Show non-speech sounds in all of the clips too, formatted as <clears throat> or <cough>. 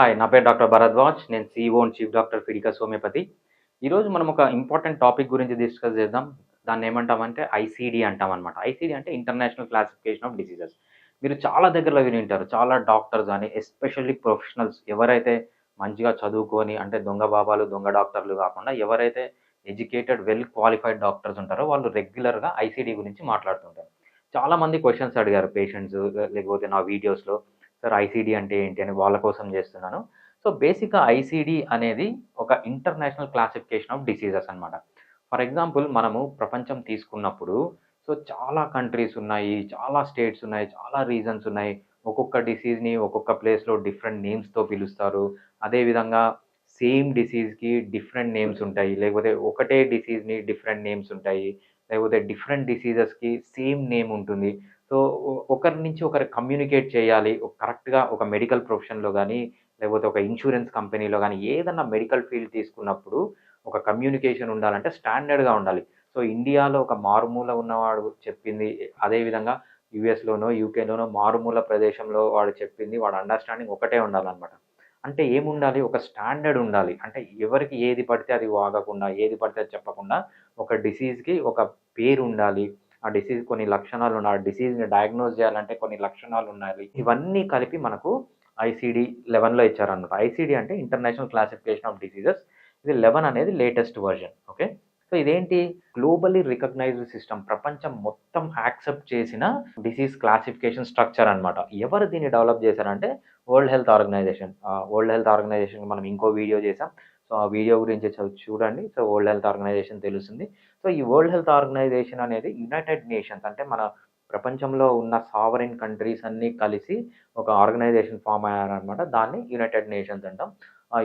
Hi నా పేరు doctor Bharadwaj నేను CEO and chief doctor Fiticus homeopathy ఈరోజు మనం ఒక ఇంపార్టెంట్ టాపిక్ గురించి డిస్కస్ చేద్దాం. దాన్ని ఏమంటామంటే ఐసీడీ అంటాం అనమాట ఐసీడీ అంటే ఇంటర్నేషనల్ క్లాసిఫికేషన్ ఆఫ్ డిసీజెస్ మీరు చాలా దగ్గరలో విని ఉంటారు. చాలా డాక్టర్స్ కానీ ఎస్పెషల్లీ ప్రొఫెషనల్స్ ఎవరైతే మంచిగా చదువుకొని అంటే దొంగ బాబాలు దొంగ డాక్టర్లు కాకుండా ఎవరైతే ఎడ్యుకేటెడ్ వెల్ క్వాలిఫైడ్ డాక్టర్స్ ఉంటారో వాళ్ళు రెగ్యులర్గా ఐసీడీ గురించి మాట్లాడుతుంటారు. చాలామంది క్వశ్చన్స్ అడిగారు పేషెంట్స్ లేకపోతే నా వీడియోస్లో సార్ ఐసీడీ అంటే ఏంటి అని వాళ్ళ కోసం చేస్తున్నాను. సో బేసిక్గా ఐసీడీ అనేది ఒక ఇంటర్నేషనల్ క్లాసిఫికేషన్ ఆఫ్ డిసీజెస్ అన్నమాట. ఫర్ ఎగ్జాంపుల్ మనము ప్రపంచం తీసుకున్నప్పుడు సో చాలా కంట్రీస్ ఉన్నాయి చాలా స్టేట్స్ ఉన్నాయి చాలా రీజన్స్ ఉన్నాయి. ఒక్కొక్క డిసీజ్ని ఒక్కొక్క ప్లేస్లో డిఫరెంట్ నేమ్స్తో పిలుస్తారు. అదేవిధంగా సేమ్ డిసీజ్కి డిఫరెంట్ నేమ్స్ ఉంటాయి. లేకపోతే ఒకటే డిసీజ్ని డిఫరెంట్ నేమ్స్ ఉంటాయి. లేకపోతే డిఫరెంట్ డిసీజెస్కి సేమ్ నేమ్ ఉంటుంది. సో ఒకరి నుంచి ఒకరు కమ్యూనికేట్ చేయాలి. కరెక్ట్గా ఒక మెడికల్ ప్రొఫెషన్లో కానీ లేకపోతే ఒక ఇన్సూరెన్స్ కంపెనీలో కానీ ఏదన్నా మెడికల్ ఫీల్డ్ తీసుకున్నప్పుడు ఒక కమ్యూనికేషన్ ఉండాలంటే స్టాండర్డ్గా ఉండాలి. సో ఇండియాలో ఒక మారుమూల ఉన్నవాడు చెప్పింది అదేవిధంగా యుఎస్లోనో యూకేలోనో మారుమూల ప్రదేశంలో వాడు చెప్పింది వాడు అండర్స్టాండింగ్ ఒకటే ఉండాలన్నమాట. అంటే ఏముండాలి? ఒక స్టాండర్డ్ ఉండాలి. అంటే ఎవరికి ఏది పడితే అది వాగకుండా ఏది పడితే అది చెప్పకుండా ఒక డిసీజ్కి ఒక పేరు ఉండాలి ఆ డిసీజ్ కొన్ని లక్షణాలు ఉన్నాయి. ఆ డిసీజ్ని డయాగ్నోజ్ చేయాలంటే కొన్ని లక్షణాలు ఉండాలి. ఇవన్నీ కలిపి మనకు ఐసీడీ లెవెన్లో ఇచ్చారన్నమాట. ఐసీడీ అంటే ఇంటర్నేషనల్ క్లాసిఫికేషన్ ఆఫ్ డిసీజెస్. ఇది లెవెన్ అనేది లేటెస్ట్ వర్జన్ ఓకే? సో ఇదేంటి? గ్లోబలీ రికగ్నైజ్డ్ సిస్టమ్ ప్రపంచం మొత్తం యాక్సెప్ట్ చేసిన డిసీజ్ క్లాసిఫికేషన్ స్ట్రక్చర్ అనమాట ఎవరు దీన్ని డెవలప్ చేశారంటే world health organisation world health organisation మనం ఇంకో వీడియో చేసాం సో ఆ వీడియో గురించి చూడండి. సో వరల్డ్ హెల్త్ ఆర్గనైజేషన్ తెలుస్తుంది. సో ఈ వరల్డ్ హెల్త్ ఆర్గనైజేషన్ అనేది యునైటెడ్ నేషన్స్ అంటే మన ప్రపంచంలో ఉన్న సావరిన్ కంట్రీస్ అన్నీ కలిసి ఒక ఆర్గనైజేషన్ ఫామ్ అయ్యారనమాట దాన్ని యునైటెడ్ నేషన్స్ అంటాం.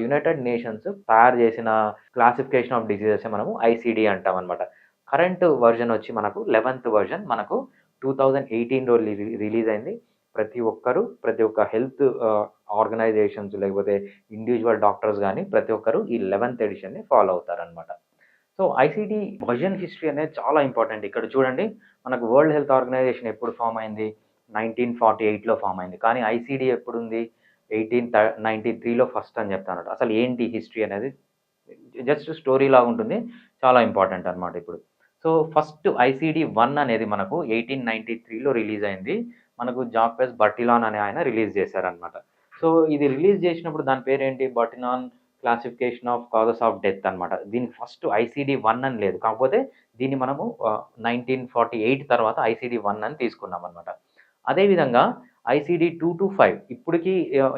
యునైటెడ్ నేషన్స్ తయారు చేసిన క్లాసిఫికేషన్ ఆఫ్ డిసీజెస్ మనము ఐసీడీ అంటాం అనమాట కరెంట్ వర్జన్ వచ్చి మనకు లెవెన్త్ వర్జన్ మనకు టూ థౌజండ్ ఎయిటీన్లో రిలీజ్ అయింది. ప్రతి ఒక్కరు ప్రతి ఒక్క హెల్త్ ఆర్గనైజేషన్స్ లేకపోతే ఇండివిజువల్ డాక్టర్స్ కానీ ప్రతి ఒక్కరు ఈ లెవెన్త్ ఎడిషన్ని ఫాలో అవుతారనమాట సో ఐసీడీ వర్జన్ హిస్టరీ అనేది చాలా ఇంపార్టెంట్ ఇక్కడ చూడండి మనకు వరల్డ్ హెల్త్ ఆర్గనైజేషన్ ఎప్పుడు ఫామ్ అయింది? నైన్టీన్ ఫార్టీ ఎయిట్లో ఫామ్ అయింది. కానీ ఐసీడీ ఎప్పుడు ఉంది? ఎయిటీన్ నైంటీ త్రీలో ఫస్ట్ అని చెప్తాను అసలు ఏంటి హిస్టరీ అనేది? జస్ట్ స్టోరీ లాగా ఉంటుంది. చాలా ఇంపార్టెంట్ అనమాట ఇప్పుడు. సో ఫస్ట్ ఐసీడీ వన్ అనేది మనకు ఎయిటీన్ నైంటీ త్రీలో రిలీజ్ అయింది. మనకు జాక్వెస్ బటిలాన్ అనే ఆయన రిలీజ్ చేశారనమాట సో ఇది రిలీజ్ చేసినప్పుడు దాని పేరు ఏంటి classification of causes of death అనమాట దీనికి ఫస్ట్ ఐసీడీ వన్ అని లేదు. కాకపోతే దీన్ని మనము నైన్టీన్ ఫార్టీ ఎయిట్ తర్వాత ఐసీడీ వన్ అని తీసుకున్నాం అనమాట అదేవిధంగా ఐసీడీ టూ టు ఫైవ్ ఇప్పటికీ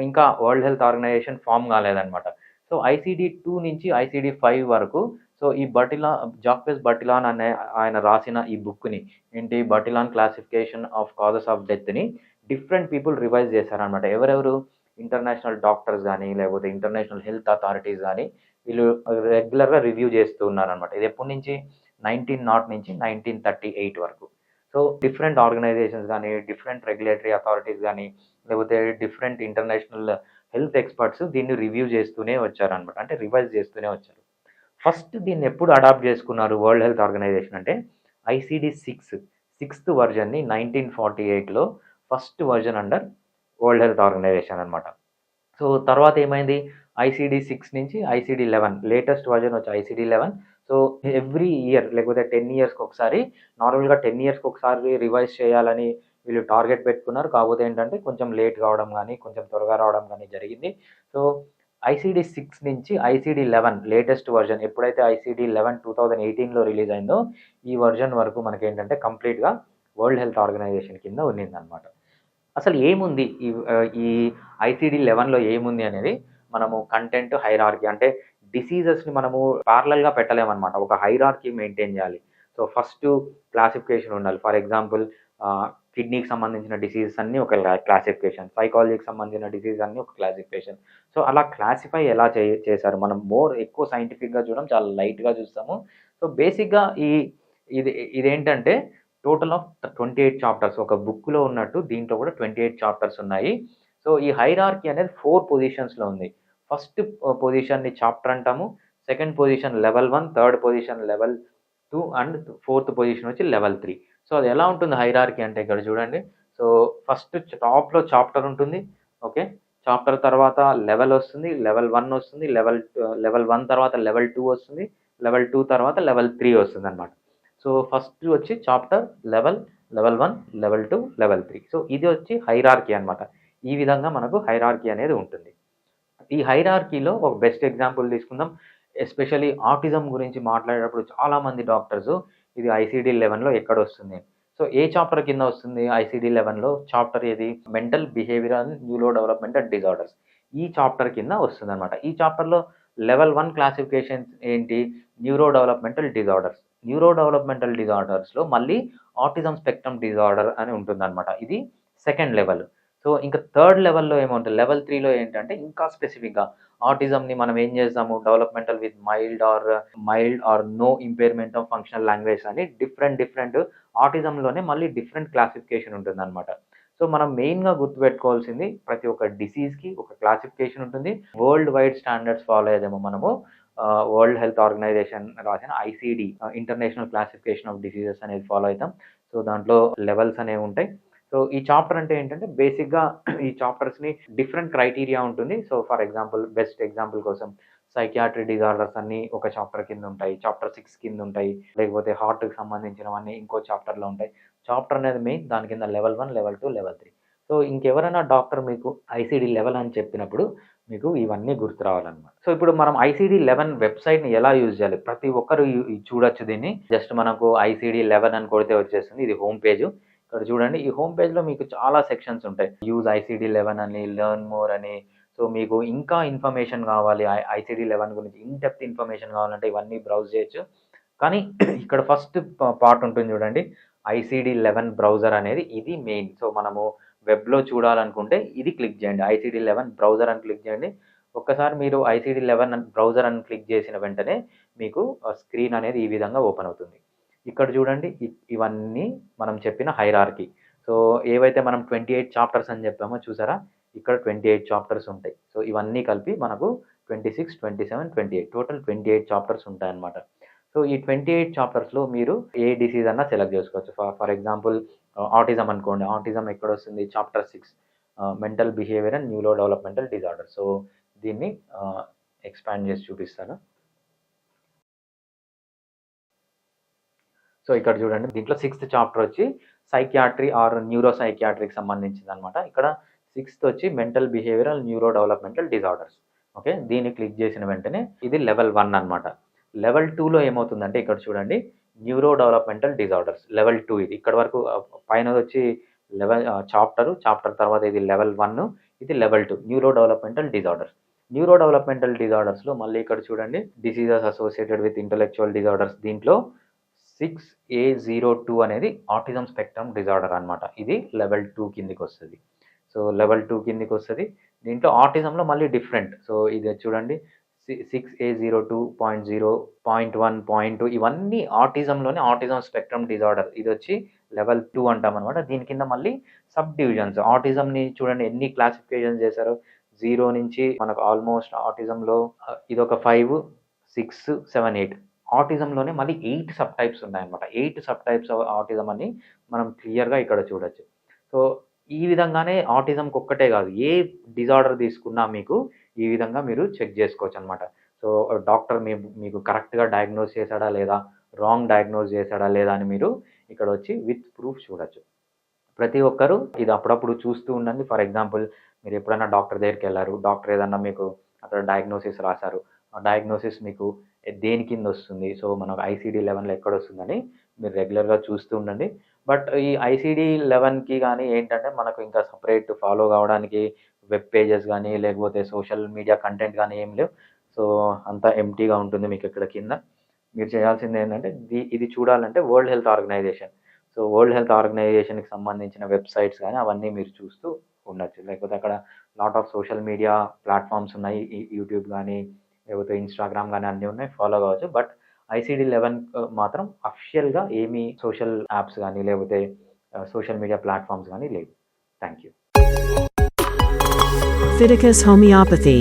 ఇంకా వరల్డ్ హెల్త్ ఆర్గనైజేషన్ ఫామ్ కాలేదన్నమాట. సో ఐసీడీ టూ నుంచి ఐసీడీ ఫైవ్ వరకు సో ఈ బటిలా జాక్వెస్ బటిలాన్ అనే ఆయన రాసిన ఈ బుక్ని ఏంటి Bertillon classification of causes of డెత్ని different people revise చేశారనమాట ఎవరెవరు? ఇంటర్నేషనల్ డాక్టర్స్ కానీ లేకపోతే ఇంటర్నేషనల్ హెల్త్ అథారిటీస్ కానీ వీళ్ళు రెగ్యులర్గా రివ్యూ చేస్తూ ఉన్నారనమాట ఇది ఎప్పటి నుంచి? నైన్టీన్ నాట్ నుంచి నైన్టీన్ థర్టీ ఎయిట్ వరకు. సో డిఫరెంట్ ఆర్గనైజేషన్స్ కానీ డిఫరెంట్ రెగ్యులేటరీ అథారిటీస్ కానీ లేకపోతే డిఫరెంట్ ఇంటర్నేషనల్ హెల్త్ ఎక్స్పర్ట్స్ దీన్ని రివ్యూ చేస్తూనే వచ్చారనమాట అంటే రివైజ్ చేస్తూనే వచ్చారు. ఫస్ట్ దీన్ని ఎప్పుడు అడాప్ట్ చేసుకున్నారు వరల్డ్ హెల్త్ ఆర్గనైజేషన్ అంటే ఐసీడీ సిక్స్ సిక్స్త్ వర్జన్ని నైన్టీన్ ఫార్టీ ఎయిట్లో first version under world health organisation అనమాట సో తర్వాత ఏమైంది? ఐసీడీ సిక్స్ నుంచి ఐసీడీ లెవెన్ లేటెస్ట్ వర్జన్ వచ్చి ICD eleven so every year లేకపోతే టెన్ ఇయర్స్కి ఒకసారి నార్మల్గా టెన్ ఇయర్స్కి ఒకసారి రివైజ్ చేయాలని వీళ్ళు టార్గెట్ పెట్టుకున్నారు. కాకపోతే ఏంటంటే కొంచెం లేట్ కావడం కానీ కొంచెం త్వరగా రావడం కానీ జరిగింది. సో ఐసీడీ సిక్స్ నుంచి ఐసీడీ లెవెన్ లేటెస్ట్ వర్జన్ ఎప్పుడైతే ఐసీడీ లెవెన్ టూ థౌజండ్ ఎయిటీన్లో రిలీజ్ అయిందో ఈ వర్జన్ వరకు మనకి ఏంటంటే కంప్లీట్గా వరల్డ్ హెల్త్ ఆర్గనైజేషన్ కింద ఉన్నిందనమాట అసలు ఏముంది? ఈ ఈ ఐసీడీ లెవెన్లో ఏముంది అనేది మనము కంటెంట్ హైరార్కి అంటే డిసీజెస్ని మనము ప్యారలల్గా పెట్టలేమన్నమాట. ఒక హైరార్కీ మెయింటైన్ చేయాలి. సో ఫస్ట్ క్లాసిఫికేషన్ ఉండాలి. ఫర్ ఎగ్జాంపుల్ కిడ్నీకి సంబంధించిన డిసీజెస్ అన్నీ ఒక క్లాసిఫికేషన్ సైకాలజీకి సంబంధించిన డిసీజ్ అన్నీ ఒక క్లాసిఫికేషన్ సో అలా క్లాసిఫై ఎలా చే చేశారు? మనం మోర్ ఎక్కువ సైంటిఫిక్గా చూడడం చాలా లైట్గా చూస్తాము. సో బేసిక్గా ఈ ఇది ఇదేంటంటే total of twenty eight chapters ఒక బుక్లో ఉన్నట్టు దీంట్లో కూడా ట్వంటీ ఎయిట్ చాప్టర్స్ ఉన్నాయి. సో ఈ హైరార్కీ అనేది ఫోర్ పొజిషన్స్లో ఉంది. ఫస్ట్ పొజిషన్ని చాప్టర్ అంటాము. Second position level one third position level two and fourth position వచ్చి లెవెల్ త్రీ. సో అది ఎలా ఉంటుంది హైరార్కీ అంటే ఇక్కడ చూడండి. సో ఫస్ట్ టాప్లో చాప్టర్ ఉంటుంది. ఓకే? చాప్టర్ తర్వాత లెవెల్ వస్తుంది లెవెల్ వన్ వస్తుంది లెవెల్ లెవెల్ వన్ తర్వాత లెవెల్ టూ వస్తుంది లెవెల్ టూ తర్వాత లెవెల్ త్రీ వస్తుంది అనమాట సో ఫస్ట్ వచ్చి chapter level level one level two level three. So ఇది వచ్చి హైరార్కీ అనమాట ఈ విధంగా మనకు హైరార్కీ అనేది ఉంటుంది. ఈ హైరార్కీలో ఒక బెస్ట్ ఎగ్జాంపుల్ తీసుకుందాం. ఎస్పెషల్లీ ఆటిజం గురించి మాట్లాడేటప్పుడు చాలామంది డాక్టర్స్ ఇది ఐసీడీ లెవెన్లో ఎక్కడ వస్తుంది సో ఏ చాప్టర్ కింద వస్తుంది ఐసీడీ లెవెన్లో చాప్టర్ ఏది? Mental behaviour neuro development disorders ఈ చాప్టర్ కింద వస్తుంది అనమాట ఈ చాప్టర్లో లెవెల్ వన్ క్లాసిఫికేషన్ ఏంటి? Neuro developmental disorders neuro developmental డిజార్డర్స్లో మళ్ళీ ఆటిజం స్పెక్ట్రమ్ డిజార్డర్ అని ఉంటుందన్నమాట. ఇది సెకండ్ లెవెల్ సో ఇంకా థర్డ్ లెవెల్లో ఏముంటుంది లెవెల్ త్రీలో ఏంటంటే ఇంకా స్పెసిఫిక్గా ఆటిజంని మనం ఏం చేస్తాము? Developmental with mild or mild or no impairment of functional language అని డిఫరెంట్ డిఫరెంట్ ఆటిజంలోనే మళ్ళీ డిఫరెంట్ క్లాసిఫికేషన్ ఉంటుంది అనమాట సో మనం మెయిన్గా గుర్తుపెట్టుకోవాల్సింది ప్రతి ఒక్క డిసీజ్కి ఒక క్లాసిఫికేషన్ ఉంటుంది. వరల్డ్ వైడ్ స్టాండర్డ్స్ ఫాలో అయ్యేదేమో మనము. వరల్డ్ హెల్త్ ఆర్గనైజేషన్ రాసిన ICD international classification of diseases అనేది ఫాలో అవుతాం. సో దాంట్లో లెవెల్స్ అనేవి ఉంటాయి. సో ఈ చాప్టర్ అంటే ఏంటంటే బేసిక్గా <clears throat> ఈ చాప్టర్స్ని డిఫరెంట్ క్రైటీరియా ఉంటుంది. So for example best example కోసం సైకియాట్రీ డిజార్డర్స్ అన్నీ ఒక చాప్టర్ కింద ఉంటాయి. చాప్టర్ సిక్స్ కింద ఉంటాయి. లేకపోతే హార్ట్కి సంబంధించినవన్నీ ఇంకో చాప్టర్లో ఉంటాయి. చాప్టర్ అనేది మెయిన్ దాని కింద level one level two level three so ఇంకెవరైనా డాక్టర్ మీకు ఐసీడీ లెవెల్ అని చెప్పినప్పుడు మీకు ఇవన్నీ గుర్తు రావాలన్నమాట. సో ఇప్పుడు మనం ఐసీడీ లెవెన్ వెబ్సైట్ని ఎలా యూజ్ చేయాలి? ప్రతి ఒక్కరు చూడొచ్చు దీన్ని. జస్ట్ మనకు ఐసీడీ లెవెన్ అని కొడితే వచ్చేస్తుంది. ఇది హోమ్ పేజ్ ఇక్కడ చూడండి. ఈ హోమ్ పేజ్లో మీకు చాలా సెక్షన్స్ ఉంటాయి. యూజ్ ఐసీడీ లెవెన్ అని లెర్న్ మోర్ అని. సో మీకు ఇంకా ఇన్ఫర్మేషన్ కావాలి. ఐసీడీ లెవెన్ గురించి ఇన్ డెప్త్ ఇన్ఫర్మేషన్ కావాలంటే ఇవన్నీ బ్రౌజ్ చేయొచ్చు. కానీ <clears throat> ఇక్కడ ఫస్ట్ పార్ట్ ఉంటుంది చూడండి. ఐసీడీ లెవెన్ బ్రౌజర్ అనేది ఇది మెయిన్ సో మనము వెబ్లో చూడాలనుకుంటే ఇది క్లిక్ చేయండి. ఐసీడీ లెవెన్ బ్రౌజర్ అని క్లిక్ చేయండి. ఒక్కసారి మీరు ఐసీడీ లెవెన్ బ్రౌజర్ అని క్లిక్ చేసిన వెంటనే మీకు స్క్రీన్ అనేది ఈ విధంగా ఓపెన్ అవుతుంది. ఇక్కడ చూడండి ఇవన్నీ మనం చెప్పిన హైరార్కి సో ఏవైతే మనం ట్వంటీ ఎయిట్ చాప్టర్స్ అని చెప్పామో చూసారా? ఇక్కడ ట్వంటీ ఎయిట్ చాప్టర్స్ ఉంటాయి. సో ఇవన్నీ కలిపి మనకు twenty six twenty seven twenty eight total twenty eight chapters ఉంటాయన్నమాట. సో ఈ ట్వంటీ ఎయిట్ చాప్టర్స్లో మీరు ఏ డిసీజ్ అన్నా సెలెక్ట్ చేసుకోవచ్చు. ఫర్ ఫర్ ఎగ్జాంపుల్ ఆటిజం అనుకోండి. ఆటిజం ఎక్కడ వస్తుంది chapter six mental behaviour and neuro developmental disorder so దీన్ని ఎక్స్పాండ్ చేసి చూపిస్తాను. సో ఇక్కడ చూడండి దీంట్లో సిక్స్త్ చాప్టర్ వచ్చి సైకియాట్రీ ఆర్ న్యూరో సైకియాట్రీకి సంబంధించింది అనమాట ఇక్కడ సిక్స్త్ వచ్చి mental behavioural neuro developmental disorders okay దీన్ని క్లిక్ చేసిన వెంటనే ఇది లెవెల్ వన్ అనమాట లెవెల్ టూలో ఏమవుతుందంటే ఇక్కడ చూడండి neuro developmental disorders level two ఇది. ఇక్కడ వరకు పైన వచ్చి లెవెల్ చాప్టర్ చాప్టర్ తర్వాత ఇది లెవెల్ వన్ ఇది level two neuro developmental disorders neuro developmental డిజార్డర్స్లో మళ్ళీ ఇక్కడ చూడండి diseases associated with intellectual disorders దీంట్లో సిక్స్ ఏ జీరో టూ అనేది ఆటిజం స్పెక్ట్రమ్ డిజార్డర్ అనమాట ఇది లెవెల్ టూ కిందికి వస్తుంది. సో లెవెల్ టూ కిందికి వస్తుంది. దీంట్లో ఆటిజంలో మళ్ళీ డిఫరెంట్. సో ఇది చూడండి. Six A zero two point zero point one point two ఇవన్నీ ఆటిజంలోనే ఆటిజం స్పెక్ట్రమ్ డిజార్డర్. ఇది వచ్చి లెవెల్ టూ అంటాం అనమాట దీని కింద మళ్ళీ సబ్ డివిజన్స్ ఆటిజంని చూడండి ఎన్ని క్లాసిఫికేషన్ చేశారో? జీరో నుంచి మనకు ఆల్మోస్ట్ ఆటిజంలో ఇది ఒక ఫైవ్ సిక్స్ సెవెన్ ఎయిట్. ఆటిజంలోనే మళ్ళీ ఎయిట్ సబ్ టైప్స్ ఉన్నాయన్నమాట. ఎయిట్ సబ్ టైప్స్ ఆటిజం అని మనం క్లియర్గా ఇక్కడ చూడొచ్చు. సో ఈ విధంగానే ఆటిజంకి ఒక్కటే కాదు ఏ డిజార్డర్ తీసుకున్నా మీకు ఈ విధంగా మీరు చెక్ చేసుకోవచ్చు అనమాట సో డాక్టర్ మీ మీకు కరెక్ట్గా డయాగ్నోస్ చేశాడా లేదా రాంగ్ డయాగ్నోస్ చేశాడా లేదా అని మీరు ఇక్కడ వచ్చి విత్ ప్రూఫ్ చూడొచ్చు. ప్రతి ఒక్కరు ఇది అప్పుడప్పుడు చూస్తూ ఉండండి. ఫర్ ఎగ్జాంపుల్ మీరు ఎప్పుడైనా డాక్టర్ దగ్గరికి వెళ్ళారు డాక్టర్ ఏదన్నా మీకు అక్కడ డయాగ్నోసిస్ రాశారు ఆ డయాగ్నోసిస్ మీకు దేని కింద వస్తుంది? సో మనకు ఐసీడీ లెవెన్లో ఎక్కడ వస్తుందని మీరు రెగ్యులర్గా చూస్తూ ఉండండి. బట్ ఈ ఐసీడీ లెవెన్కి కానీ ఏంటంటే మనకు ఇంకా సపరేట్ ఫాలో కావడానికి వెబ్ పేజెస్ కానీ లేకపోతే సోషల్ మీడియా కంటెంట్ కానీ ఏం లేవు. సో అంతా ఎంటీగా ఉంటుంది మీకు ఇక్కడ కింద. మీరు చేయాల్సింది ఏంటంటే ఇది చూడాలంటే world health organisation so world health ఆర్గనైజేషన్కి సంబంధించిన వెబ్సైట్స్ కానీ అవన్నీ మీరు చూస్తూ ఉండొచ్చు. లేకపోతే అక్కడ lot of social media platforms ఉన్నాయి. ఈ- యూట్యూబ్ కానీ లేకపోతే ఇన్స్టాగ్రామ్ కానీ అన్నీ ఉన్నాయి ఫాలో కావచ్చు. బట్ ఐసీడీ లెవెన్ మాత్రం అఫిషియల్గా ఏమీ సోషల్ యాప్స్ కానీ లేకపోతే సోషల్ మీడియా ప్లాట్ఫామ్స్ కానీ లేవు. Thank you Fiticus Homeopathy.